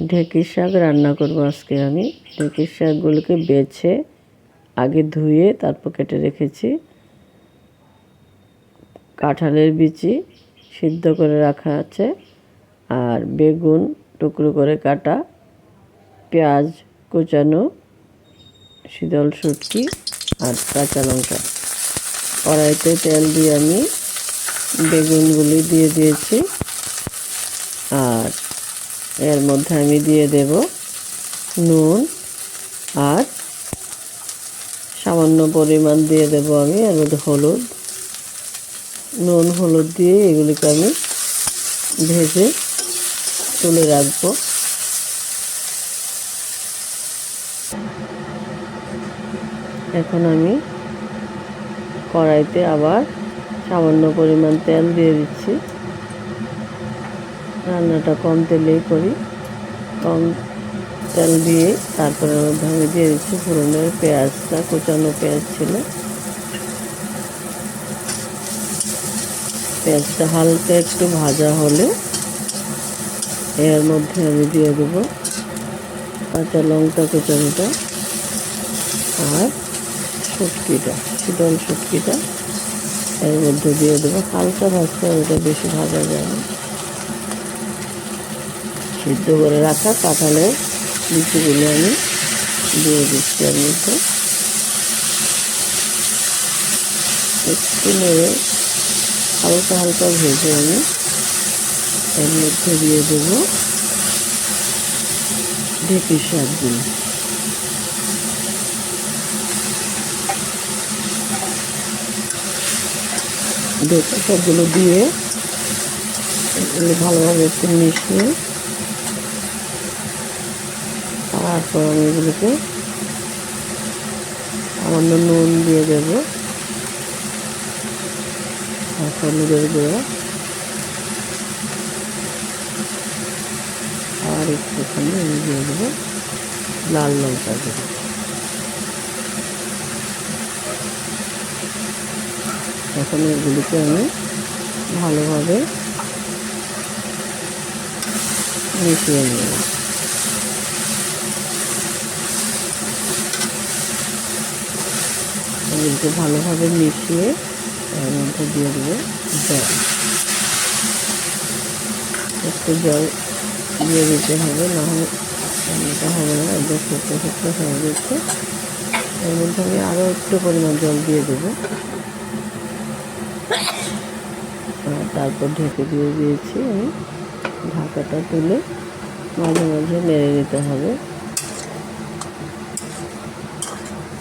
ঢেঁকির শাক রান্না করব আজকে আমি। ঢেঁকির শাকগুলোকে বেছে, আগে ধুয়ে তারপর কেটে রেখেছি। কাঁঠালের বিচি সিদ্ধ করে রাখা আছে আর বেগুন টুকরো করে কাটা, পেঁয়াজ কোচানো, শীতল শুটকি আর কাঁচা লঙ্কা। কড়াইতে তেল দিয়ে আমি বেগুনগুলি দিয়ে দিয়েছি। এর মধ্যে আমি দিয়ে দেব নুন আর সামান্য পরিমাণ দিয়ে দেব আমি এর মধ্যে হলুদ। নুন, হলুদ দিয়ে এগুলিকে আমি ভেজে তুলে রাখব। এখন আমি কড়াইতে আবার সামান্য পরিমাণ তেল দিয়ে দিচ্ছি। রান্নাটা কম তেলেই করি। কম তেল দিয়ে তারপরে মধ্যে আমি দিয়ে দিচ্ছি ফোড়নের পেঁয়াজটা, কুচানো পেঁয়াজ ছিল। পেঁয়াজটা হালকা একটু ভাজা হলে এর মধ্যে আমি দিয়ে দেবো কাঁচা লঙ্কা কুচানোটা আর শুটকিটা, শীতল শুটকিটা। এর মধ্যে দিয়ে দেবো। হালকা ভাজতে হবে ওটা বেশি ভাজা যায় না। সিদ্ধ করে রাখা কাঁঠালের লিচিগুলো আমি দিয়ে দিচ্ছি এর মধ্যে। একটু নেড়ে হালকা হালকা ভেজে আমি এর মধ্যে দিয়ে দেবো ঢেঁকির শাকগুলো। ঢেঁকি শাকগুলো দিয়ে এগুলো ভালোভাবে একটু মিশিয়ে তারপর আমি এগুলোকে সামান্য নুন দিয়ে দেবো। আর হলুদের গুঁড়ো। আর একটুখানি আমি দিয়ে দেবো লাল লঙ্কা গুঁড়ো। এখন এগুলিকে আমি ভালোভাবে মিশিয়ে নেব। এগুলিকে ভালোভাবে মিশিয়ে এর মধ্যে দিয়ে দেবো জল। একটু জল দিয়ে দিতে হবে, না হলে রান্নাটা হবে না, একদম শুকনো শুকনো হয়ে যাচ্ছে এর মধ্যে আমি আরও একটু পরিমাণ জল দিয়ে দেবো। তারপর ঢেকে দিয়ে দিয়েছি আমি ঢাকাটা তুলে মাঝে মাঝে নেড়ে নিতে হবে।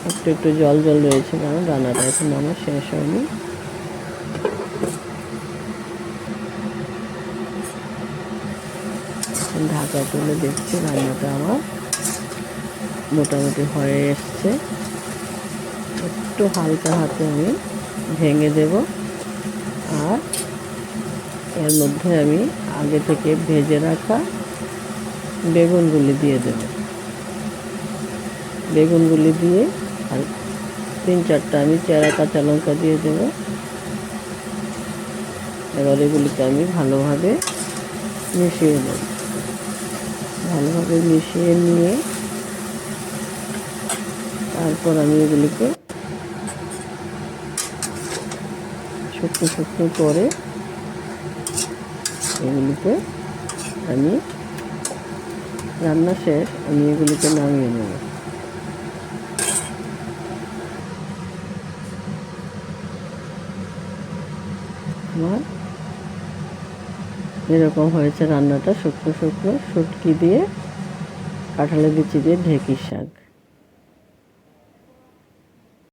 একটু একটু জল জল রয়েছে কারণ রান্নাটা এখন আমার শেষ হয়নি। ঢাকা তুলে দেখছি রান্নাটা আমার মোটামুটি হয়ে এসছে। একটু হালকা হাতে আমি ভেঙে দেব আর এর মধ্যে আমি আগে থেকে ভেজে রাখা বেগুনগুলি দিয়ে দেব। বেগুনগুলি দিয়ে আর তিন চারটা, আমি চেরা, কাঁচা লঙ্কা দিয়ে দেব। এবার এগুলিকে আমি ভালোভাবে মিশিয়ে নেব। ভালোভাবে মিশিয়ে নিয়ে তারপর আমি এগুলিকে শুকনো শুকনো করে এগুলিকে আমি রান্না শেষ, আমি এগুলিকে নামিয়ে নেব। আমার এরকম হয়েছে রান্নাটা শুকনো শুকনো শুটকি দিয়ে কাঁঠালের বিচি দিয়ে ঢেঁকির শাক।